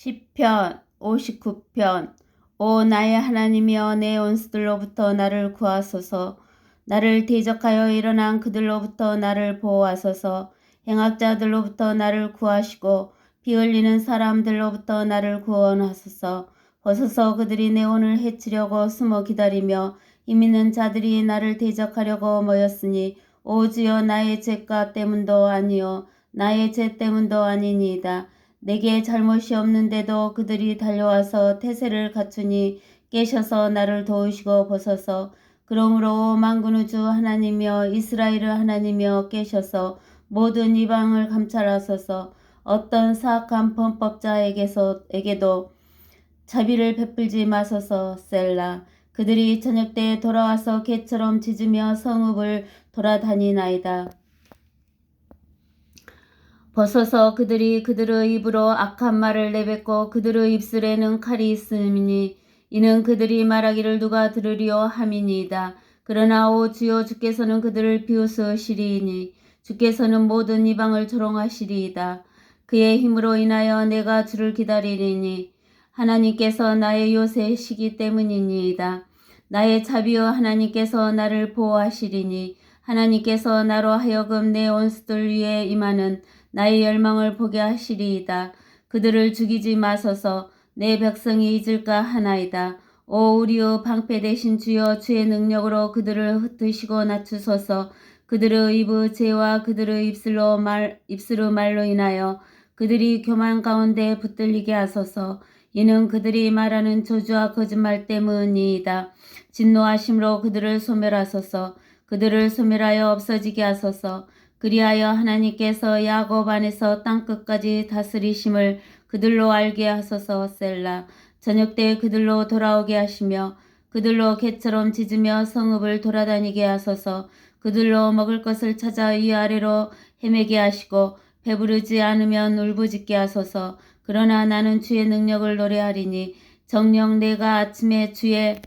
시편 59편. 오 나의 하나님이여 내 원수들로부터 나를 구하소서. 나를 대적하여 일어난 그들로부터 나를 보호하소서. 행악자들로부터 나를 구하시고 피 흘리는 사람들로부터 나를 구원하소서. 벗어서 그들이 내 혼을 해치려고 숨어 기다리며 힘 있는 자들이 나를 대적하려고 모였으니 오 주여 나의 죄가 때문도 아니요 나의 죄 때문도 아니니이다 내게 잘못이 없는데도 그들이 달려와서 태세를 갖추니 깨셔서 나를 도우시고 벗어서. 그러므로 만군의 주 하나님이여 이스라엘의 하나님이여 깨셔서 모든 이방을 감찰하소서. 어떤 사악한 범법자에게서 에게도 자비를 베풀지 마소서 셀라. 그들이 저녁 때에 돌아와서 개처럼 짖으며 성읍을 돌아다니나이다. 벗어서 그들이 그들의 입으로 악한 말을 내뱉고 그들의 입술에는 칼이 있음이니 이는 그들이 말하기를 누가 들으리요 함이니이다. 그러나 오 주여 주께서는 그들을 비웃으시리이니 주께서는 모든 이방을 조롱하시리이다. 그의 힘으로 인하여 내가 주를 기다리리니 하나님께서 나의 요새시기 때문이니이다. 나의 자비여 하나님께서 나를 보호하시리니 하나님께서 나로 하여금 내 원수들 위에 임하는 나의 열망을 보게 하시리이다. 그들을 죽이지 마소서 내 백성이 잊을까 하나이다. 오 우리의 방패 대신 주여 주의 능력으로 그들을 흩으시고 낮추소서 그들의 입의 죄와 그들의 입술로 말 입술의 말로 인하여 그들이 교만 가운데 붙들리게 하소서 이는 그들이 말하는 저주와 거짓말 때문이다. 진노하심으로 그들을 소멸하소서 그들을 소멸하여 없어지게 하소서. 그리하여 하나님께서 야곱 안에서 땅 끝까지 다스리심을 그들로 알게 하소서 셀라. 저녁 때 그들로 돌아오게 하시며 그들로 개처럼 짖으며 성읍을 돌아다니게 하소서. 그들로 먹을 것을 찾아 위아래로 헤매게 하시고 배부르지 않으면 울부짖게 하소서. 그러나 나는 주의 능력을 노래하리니 정녕 내가 아침에 주의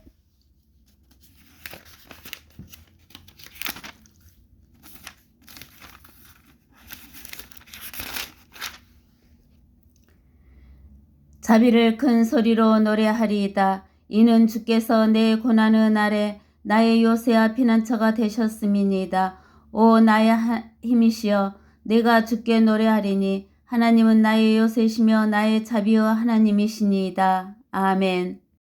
자비를 큰 소리로 노래하리이다. 이는 주께서 내 고난의 날에 나의 요새와 피난처가 되셨음이니이다. 오 나의 힘이시여 내가 주께 노래하리니 하나님은 나의 요새시며 나의 자비와 하나님이시니이다. 아멘.